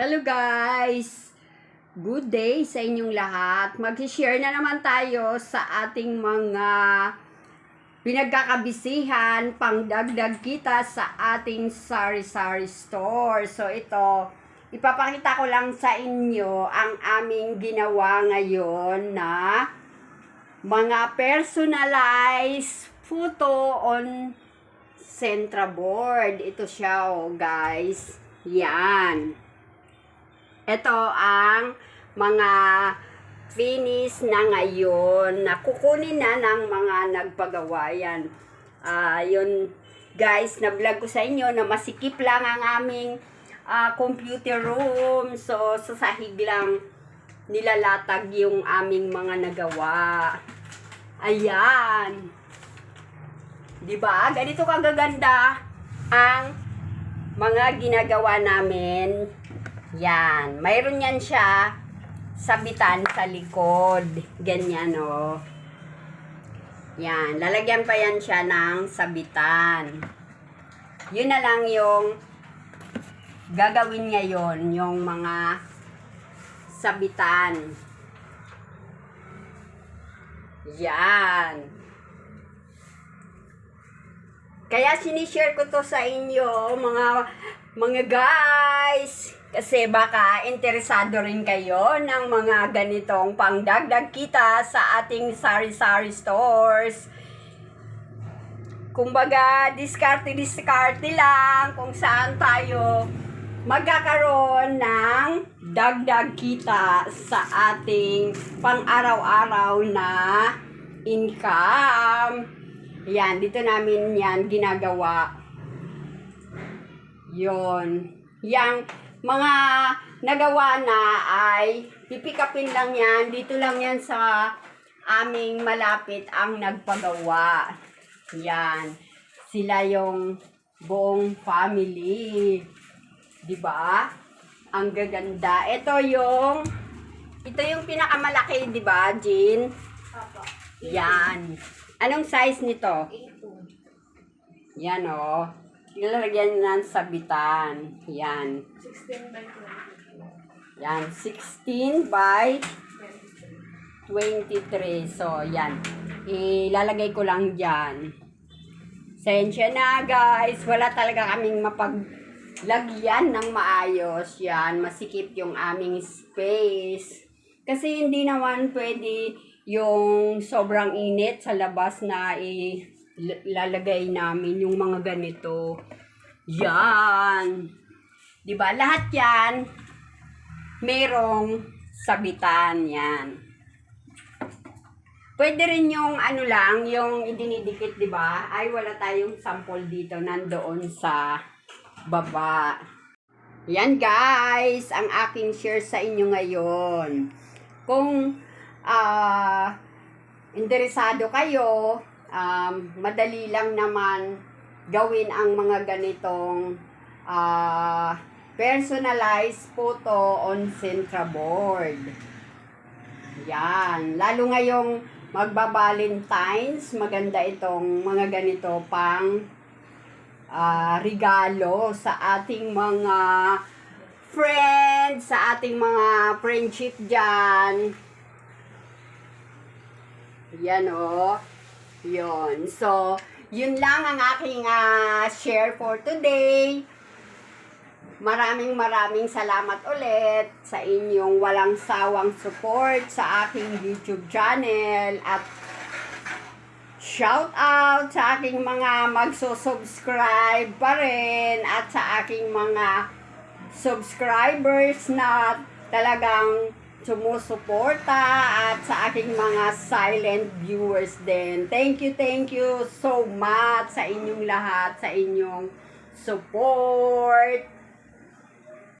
Hello guys! Good day sa inyong lahat. Mag-share na naman tayo sa ating mga pinagkakabisihan, pangdagdag kita sa ating sari-sari store. So ito, ipapakita ko lang sa inyo ang aming ginawa ngayon na mga personalized photo on Centra board. Ito siya, oh, guys. Yan. Ito ang mga finish na ngayon na kukunin na ng mga nagpagawa yan. Ah, yun guys, na-vlog ko sa inyo na masikip lang ang aming ah, computer room. So, sa sahig lang nilalatag yung aming mga nagawa. Ayan. 'Di ba? Ganito kagaganda ang mga ginagawa namin. Yan. Mayroon yan siya sabitan sa likod. Ganyan, oh. Yan. Lalagyan pa yan siya ng sabitan. Yun na lang yung gagawin ngayon, yung mga sabitan. Yan. Kaya sinishare ko to sa inyo, mga mga guys. Kasi baka interesado rin kayo ng mga ganitong pangdagdag kita sa ating sari-sari stores. Kumbaga, diskarte-diskarte lang kung saan tayo magkakaroon ng dagdag kita sa ating pang-araw-araw na income. Yan, dito namin yan ginagawa. Yon. Yang mga nagawa na ay pipikapin lang yan. Dito lang yan sa aming malapit ang nagpagawa. Yan. Sila yung buong family. 'Di ba? Ang gaganda. Ito yung ito yung pinakamalaki, 'di ba, Jean? Opo. Yan. Anong size nito? Yan oh. Nilalagyan ng sabitan. Yan. 16 by 20. Yan. 16 by 23. So, yan. Ilalagay ko lang dyan. Sensya na, guys. Wala talaga kaming mapaglagyan ng maayos. Yan. Masikip yung aming space. Kasi hindi naman pwede yung sobrang init sa labas na ilalagay namin yung mga ganito. Yan. 'Di ba? Lahat 'yan merong sabitan 'yan. Pwede rin yung ano lang, yung idinidikit, 'di ba? Ay wala tayong sample dito nandoon sa baba. Yan guys, ang aking share sa inyo ngayon. Kung ah interesado kayo, um, madali lang naman gawin ang mga ganitong ah personalized photo on Centra board. Yan. Lalo ngayong magba-Valentine's, maganda itong mga ganito pang ah, regalo sa ating mga friends, sa ating mga friendship dyan. Yan o. Yun. So, yun lang ang aking ah, share for today. Maraming maraming salamat ulit sa inyong walang sawang support sa aking YouTube channel at shout out sa aking mga magso-subscribe pa rin at sa aking mga subscribers na talagang sumusuporta at sa aking mga silent viewers din. Thank you, thank you so much sa inyong lahat, sa inyong support.